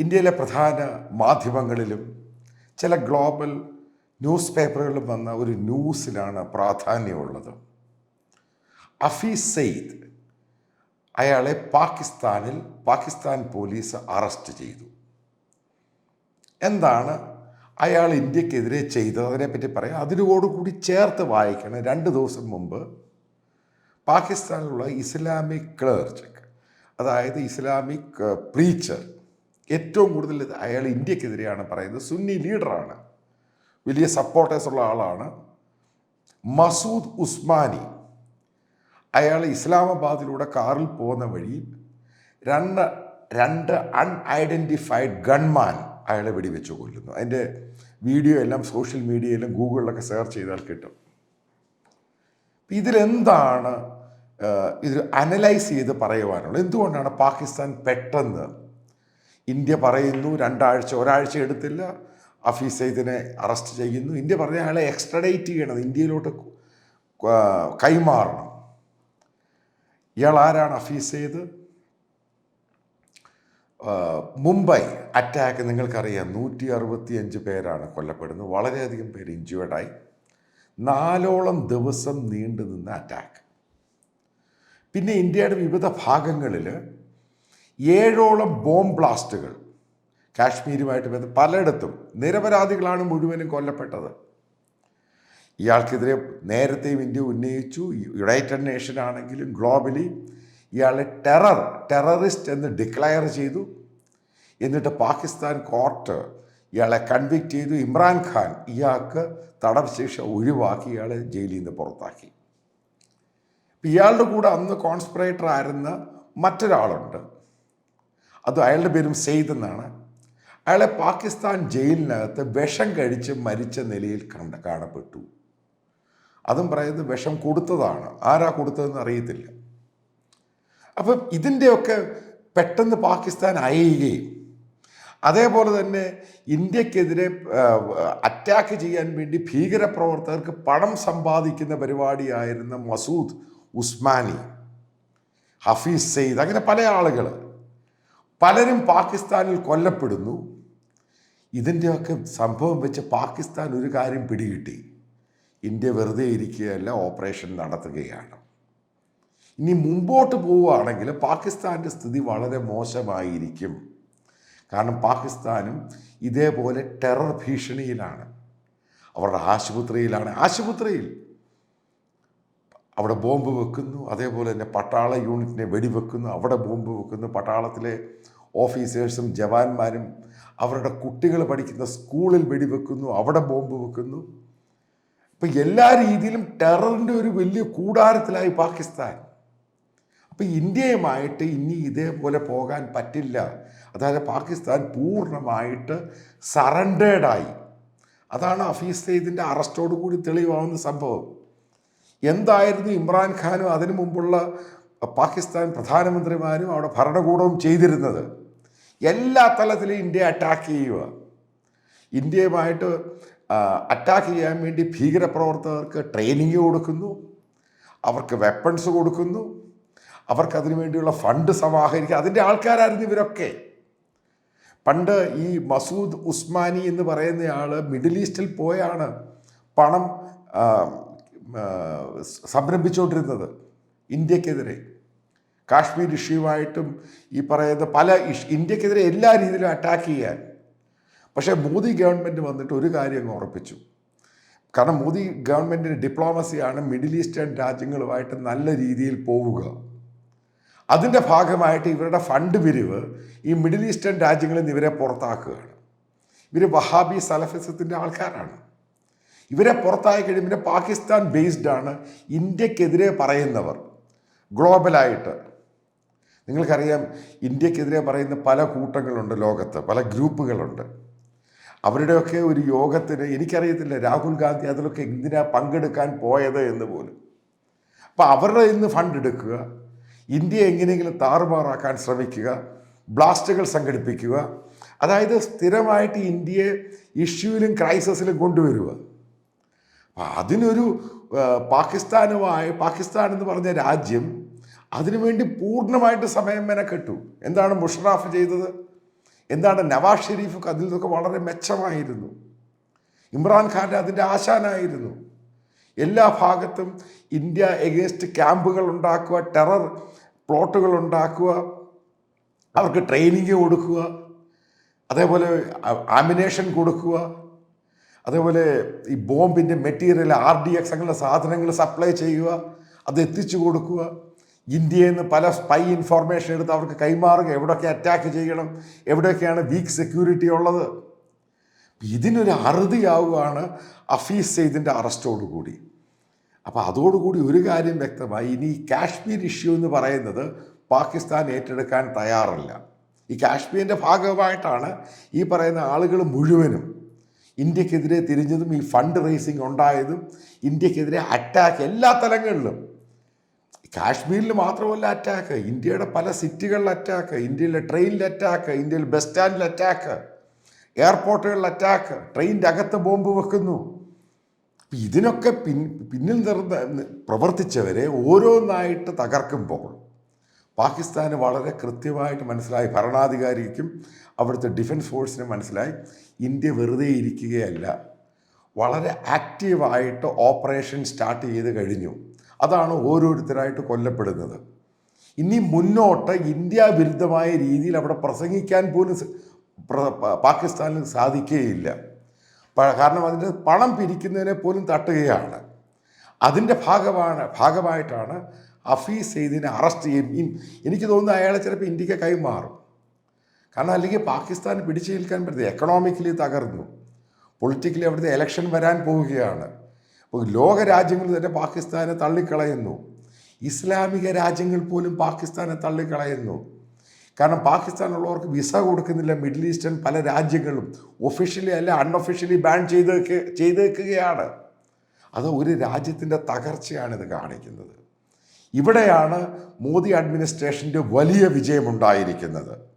ഇന്ത്യയിലെ പ്രധാന മാധ്യമങ്ങളിലും ചില ഗ്ലോബൽ ന്യൂസ് പേപ്പറുകളിലും വന്ന ഒരു ന്യൂസിലാണ് പ്രാധാന്യമുള്ളത്. അഫീസ് സെയ്ദ് അയാളെ പാകിസ്ഥാനിൽ പാകിസ്ഥാൻ പോലീസ് അറസ്റ്റ് ചെയ്തു. എന്താണ് അയാൾ ഇന്ത്യക്കെതിരെ ചെയ്തത്? അതിനെപ്പറ്റി പറയാം. അതിനോടുകൂടി ചേർത്ത് വായിക്കണം. രണ്ട് ദിവസം മുമ്പ് പാകിസ്ഥാനിലുള്ള ഇസ്ലാമിക് ക്ലേർച്ച് അതായത് ഇസ്ലാമിക് പ്രീച്ചർ ഏറ്റവും കൂടുതൽ അയാൾ ഇന്ത്യക്കെതിരെയാണ് പറയുന്നത്. സുന്നി ലീഡറാണ്. വലിയ സപ്പോർട്ടേഴ്സ് ഉള്ള ആളാണ്. മസൂദ് ഉസ്മാനി. അയാൾ ഇസ്ലാമാബാദിലൂടെ കാറിൽ പോകുന്ന വഴി രണ്ട് രണ്ട് അൺഐഡന്റിഫൈഡ് ഗൺമാൻ അയാളെ വെടിവെച്ച് കൊല്ലുന്നു. അതിന്റെ വീഡിയോ എല്ലാം സോഷ്യൽ മീഡിയയിലും ഗൂഗിളിലൊക്കെ സെർച്ച് ചെയ്താൽ കിട്ടും. ഇതിലെന്താണ് ഇത് അനലൈസ് ചെയ്ത് പറയുവാനുള്ളത്? എന്തുകൊണ്ടാണ് പാകിസ്ഥാൻ പെട്ടെന്ന് ഇന്ത്യ പറയുന്നു രണ്ടാഴ്ച ഒരാഴ്ച എടുത്തില്ല. അഫീസ് സെയ്ദിനെ അറസ്റ്റ് ചെയ്യുന്നു. ഇന്ത്യ പറഞ്ഞ അയാളെ എക്സ്ട്രഡേറ്റ് ചെയ്യണം. ഇന്ത്യയിലോട്ട് കൈമാറണം. ഇയാൾ ആരാണ് അഫീസ് സെയ്ദ് മുംബൈ അറ്റാക്ക് നിങ്ങൾക്കറിയാം. നൂറ്റി അറുപത്തി അഞ്ച് പേരാണ് കൊല്ലപ്പെടുന്നത്. വളരെയധികം പേര് ഇഞ്ചുവേർഡായി നാലോളം ദിവസം നീണ്ടു നിന്ന അറ്റാക്ക് പിന്നെ ഇന്ത്യയുടെ വിവിധ ഭാഗങ്ങളിൽ ഏഴോളം ബോംബ് ബ്ലാസ്റ്റുകൾ. കാശ്മീരുമായിട്ട് ബന്ധം പലയിടത്തും നിരപരാധികളാണ് മുഴുവനും കൊല്ലപ്പെട്ടത്. ഇയാൾക്കെതിരെ നേരത്തെയും ഇന്ത്യ ഉന്നയിച്ചു. യുണൈറ്റഡ് നേഷൻ ആണെങ്കിലും ഗ്ലോബലി ഇയാളെ ടെറർ ടെററിസ്റ്റ് എന്ന് ഡിക്ലയർ ചെയ്തു. എന്നിട്ട് പാകിസ്ഥാൻ കോർട്ട് ഇയാളെ കൺവിക്റ്റ് ചെയ്തു. ഇമ്രാൻഖാൻ ഇയാൾക്ക് തടവ് ശിക്ഷ ഒഴിവാക്കി ഇയാളെ ജയിലിൽ നിന്ന് പുറത്താക്കി. ഇയാളുടെ കൂടെ അന്ന് കോൺസ്പിറേറ്റർ ആയിരുന്ന മറ്റൊരാളുണ്ട്. അത് അയാളുടെ പേരും സെയ്ദ് എന്നാണ്. അയാളെ പാകിസ്ഥാൻ ജയിലിനകത്ത് വിഷം കഴിച്ച് മരിച്ച നിലയിൽ കണ്ട കാണപ്പെട്ടു. അതും പറയുന്നത് വിഷം കൊടുത്തതാണ്. ആരാ കൊടുത്തതെന്ന് അറിയത്തില്ല. അപ്പം ഇതിന്റെയൊക്കെ പെട്ടെന്ന് പാകിസ്ഥാൻ അയയുകയും അതേപോലെ തന്നെ ഇന്ത്യക്കെതിരെ അറ്റാക്ക് ചെയ്യാൻ വേണ്ടി ഭീകരപ്രവർത്തകർക്ക് പണം സമ്പാദിക്കുന്ന പരിപാടിയായിരുന്ന മസൂദ് ഉസ്മാനി ഹഫീസ് സെയ്ദ് അങ്ങനെ പല ആളുകൾ പലരും പാകിസ്ഥാനിൽ കൊല്ലപ്പെടുന്നു. ഇതിന്റെയൊക്കെ സംഭവം വെച്ച് പാകിസ്ഥാൻ ഒരു കാര്യം പിടികിട്ടി. ഇന്ത്യ വെറുതെ ഇരിക്കുകയല്ല ഓപ്പറേഷൻ നടത്തുകയാണ്. ഇനി മുമ്പോട്ട് പോവുകയാണെങ്കിൽ പാകിസ്ഥാന്റെ സ്ഥിതി വളരെ മോശമായിരിക്കും. കാരണം പാകിസ്ഥാനും ഇതേപോലെ ടെറർ ഭീഷണിയിലാണ്. അവരുടെ ആശുപത്രിയിലാണ്. ആശുപത്രിയിൽ അവിടെ ബോംബ് വെക്കുന്നു. അതേപോലെ തന്നെ പട്ടാള യൂണിറ്റിനെ വെടിവെക്കുന്നു. അവിടെ ബോംബ് വെക്കുന്നു. പട്ടാളത്തിലെ ഓഫീസേഴ്സും ജവാന്മാരും അവരുടെ കുട്ടികൾ പഠിക്കുന്ന സ്കൂളിൽ വെടിവെക്കുന്നു. അവിടെ ബോംബ് വെക്കുന്നു. ഇപ്പം എല്ലാ രീതിയിലും ടെററിന്റെ ഒരു വലിയ കൂടാരത്തിലായി പാകിസ്ഥാൻ. അപ്പം ഇന്ത്യയുമായിട്ട് ഇനി ഇതേപോലെ പോകാൻ പറ്റില്ല. അതായത് പാകിസ്ഥാൻ പൂർണമായിട്ട് സറണ്ടേഡായി അതാണ് അഫീസ് സെയ്ദിന്റെ അറസ്റ്റോട് കൂടി തെളിവാകുന്ന സംഭവം. എന്തായിരുന്നു ഇമ്രാൻഖാനും അതിനു മുമ്പുള്ള പാകിസ്ഥാൻ പ്രധാനമന്ത്രിമാരും അവിടെ ഭരണകൂടവും ചെയ്തിരുന്നത്? എല്ലാ തലത്തിലും ഇന്ത്യയെ അറ്റാക്ക് ചെയ്യുക. ഇന്ത്യയുമായിട്ട് അറ്റാക്ക് ചെയ്യാൻ വേണ്ടി ഭീകരപ്രവർത്തകർക്ക് ട്രെയിനിങ് കൊടുക്കുന്നു. അവർക്ക് വെപ്പൺസ് കൊടുക്കുന്നു. അവർക്ക് അതിനു വേണ്ടിയുള്ള ഫണ്ട് സമാഹരിക്കുക. അതിന്റെ ആൾക്കാരായിരുന്നു ഇവരൊക്കെ. പണ്ട് ഈ മസൂദ് ഉസ്മാനി എന്ന് പറയുന്നയാൾ മിഡിൽ ഈസ്റ്റിൽ പോയാണ് പണം സംരംഭിച്ചുകൊണ്ടിരുന്നത് ഇന്ത്യക്കെതിരെ. കാശ്മീർ ഇഷ്യൂവായിട്ടും ഈ പറയുന്ന പല ഇഷ് ഇന്ത്യക്കെതിരെ എല്ലാ രീതിയിലും അറ്റാക്ക് ചെയ്യാൻ. പക്ഷേ മോദി ഗവൺമെന്റ് വന്നിട്ട് ഒരു കാര്യം ഉറപ്പിച്ചു. കാരണം മോദി ഗവൺമെന്റിന്റെ ഡിപ്ലോമസിയാണ് മിഡിൽ ഈസ്റ്റേൺ രാജ്യങ്ങളുമായിട്ട് നല്ല രീതിയിൽ പോവുക. അതിന്റെ ഭാഗമായിട്ട് ഇവരുടെ ഫണ്ട് പിരിവ് ഈ മിഡിൽ ഈസ്റ്റേൺ രാജ്യങ്ങളിൽ നിന്ന് ഇവരെ പുറത്താക്കുകയാണ്. ഇവർ വഹാബി സലഫിസത്തിന്റെ ആൾക്കാരാണ്. ഇവരെ പുറത്തായി കഴിയുമ്പോൾ പാകിസ്ഥാൻ ബേസ്ഡ് ആണ് ഇന്ത്യക്കെതിരെ പറയുന്നവർ ഗ്ലോബലായിട്ട് നിങ്ങൾക്കറിയാം ഇന്ത്യക്കെതിരെ പറയുന്ന പല കൂട്ടങ്ങളുണ്ട് ലോകത്ത് പല ഗ്രൂപ്പുകളുണ്ട്. അവരുടെയൊക്കെ ഒരു യോഗത്തിന് എനിക്കറിയത്തില്ല രാഹുൽ ഗാന്ധി അതിലൊക്കെ എന്തിനാ പങ്കെടുക്കാൻ പോയത് എന്ന് പോലും. അപ്പോൾ അവരുടെ ഇന്ന് ഫണ്ട് എടുക്കുക ഇന്ത്യയെ എങ്ങനെയെങ്കിലും താറുമാറാക്കാൻ ശ്രമിക്കുക ബ്ലാസ്റ്റുകൾ സംഘടിപ്പിക്കുക അതായത് സ്ഥിരമായിട്ട് ഇന്ത്യയെ ഇഷ്യൂവിലും ക്രൈസിസിലും കൊണ്ടുവരിക. അതിനൊരു പാകിസ്ഥാനുമായ പാകിസ്ഥാൻ എന്ന് പറഞ്ഞ രാജ്യം അതിനുവേണ്ടി പൂർണമായിട്ട് സമയം മെനക്കെട്ടു. എന്താണ് മുഷറാഫ് ചെയ്തത്? എന്താണ് നവാസ് ഷെരീഫ് അതിൽ നിന്നൊക്കെ വളരെ മെച്ചമായിരുന്നു. ഇമ്രാൻഖാന്റെ അതിന്റെ ആശാനായിരുന്നു. എല്ലാ ഭാഗത്തും ഇന്ത്യ എഗേൻസ്റ്റ് ക്യാമ്പുകൾ ഉണ്ടാക്കുക ടെറർ പ്ലോട്ടുകൾ ഉണ്ടാക്കുക അവർക്ക് ട്രെയിനിങ് കൊടുക്കുക അതേപോലെ ആമിനേഷൻ കൊടുക്കുക അതേപോലെ ഈ ബോംബിന്റെ മെറ്റീരിയൽ ആർ ഡി എക്സ് അങ്ങനെയുള്ള സാധനങ്ങൾ സപ്ലൈ ചെയ്യുക അത് എത്തിച്ചു കൊടുക്കുക. ഇന്ത്യയിൽ നിന്ന് പല സ്പൈ ഇൻഫോർമേഷൻ എടുത്ത് അവർക്ക് കൈമാറുക. എവിടെയൊക്കെ അറ്റാക്ക് ചെയ്യണം എവിടെയൊക്കെയാണ് വീക്ക് സെക്യൂരിറ്റി ഉള്ളത്. ഇതിനൊരു അറുതിയാവുകയാണ് അഫീസ് സെയ്ദിന്റെ അറസ്റ്റോടുകൂടി അപ്പോൾ അതോടുകൂടി ഒരു കാര്യം വ്യക്തമായി ഇനി ഈ കാശ്മീർ ഇഷ്യൂ എന്ന് പറയുന്നത് പാകിസ്ഥാൻ ഏറ്റെടുക്കാൻ തയ്യാറല്ല. ഈ കാശ്മീരിന്റെ ഭാഗമായിട്ടാണ് ഈ പറയുന്ന ആളുകൾ മുഴുവനും ഇന്ത്യക്കെതിരെ തിരിഞ്ഞതും ഈ ഫണ്ട് റേസിംഗ് ഉണ്ടായതും ഇന്ത്യക്കെതിരെ അറ്റാക്ക് എല്ലാ തലങ്ങളിലും. കാശ്മീരിൽ മാത്രമല്ല അറ്റാക്ക് ഇന്ത്യയുടെ പല സിറ്റികളിൽ അറ്റാക്ക് ഇന്ത്യയിലെ ട്രെയിനിൽ അറ്റാക്ക് ഇന്ത്യയിൽ ബസ് സ്റ്റാൻഡിൽ അറ്റാക്ക് എയർപോർട്ടുകളിൽ അറ്റാക്ക് ട്രെയിനിന്റെ അകത്ത് ബോംബ് വെക്കുന്നു. ഇതിനൊക്കെ പിന്നിൽ നിർന്ന് പ്രവർത്തിച്ചവരെ ഓരോന്നായിട്ട് തകർക്കുമ്പോൾ പാകിസ്ഥാന് വളരെ കൃത്യമായിട്ട് മനസ്സിലായി. ഭരണാധികാരിക്കും അവിടുത്തെ ഡിഫൻസ് ഫോഴ്സിനും മനസ്സിലായി. ഇന്ത്യ വെറുതെ ഇരിക്കുകയല്ല. വളരെ ആക്റ്റീവായിട്ട് ഓപ്പറേഷൻ സ്റ്റാർട്ട് ചെയ്ത് കഴിഞ്ഞു. അതാണ് ഓരോരുത്തരായിട്ട് കൊല്ലപ്പെടുന്നത്. ഇനി മുന്നോട്ട് ഇന്ത്യ വിരുദ്ധമായ രീതിയിൽ അവിടെ പ്രസംഗിക്കാൻ പോലും പാകിസ്ഥാനിൽ സാധിക്കുകയില്ല. കാരണം അതിന്റെ പണം പിരിക്കുന്നതിനെ പോലും തട്ടുകയാണ്. അതിന്റെ ഭാഗമാണ് ഭാഗമായിട്ടാണ് ഹഫീസ് സെയ്ദിനെ അറസ്റ്റ് ചെയ്യും. എനിക്ക് തോന്നുന്നു അയാളെ ചിലപ്പോൾ ഇന്ത്യയ്ക്ക് കൈമാറും കാരണം അല്ലെങ്കിൽ പാകിസ്ഥാൻ പിടിച്ചു നിൽക്കാൻ പറ്റില്ല എക്കണോമിക്കലി തകർന്നു. പൊളിറ്റിക്കലി അവിടുത്തെ ഇലക്ഷൻ വരാൻ പോവുകയാണ്. അപ്പോൾ ലോക രാജ്യങ്ങൾ തന്നെ പാകിസ്ഥാനെ തള്ളിക്കളയുന്നു. ഇസ്ലാമിക രാജ്യങ്ങൾ പോലും പാകിസ്ഥാനെ തള്ളിക്കളയുന്നു. കാരണം പാകിസ്ഥാനുള്ളവർക്ക് വിസ കൊടുക്കുന്നില്ല മിഡിൽ ഈസ്റ്റേൺ പല രാജ്യങ്ങളും. ഒഫീഷ്യലി അല്ല അൺഒഫീഷ്യലി ബാൻ ചെയ്തേക്ക് ചെയ്തേക്കുകയാണ്. അത് ഒരു രാജ്യത്തിന്റെ തകർച്ചയാണ് ഇത് കാണിക്കുന്നത്. ഇവിടെയാണ് മോദി അഡ്മിനിസ്ട്രേഷന്റെ വലിയ വിജയമുണ്ടായിരിക്കുന്നത്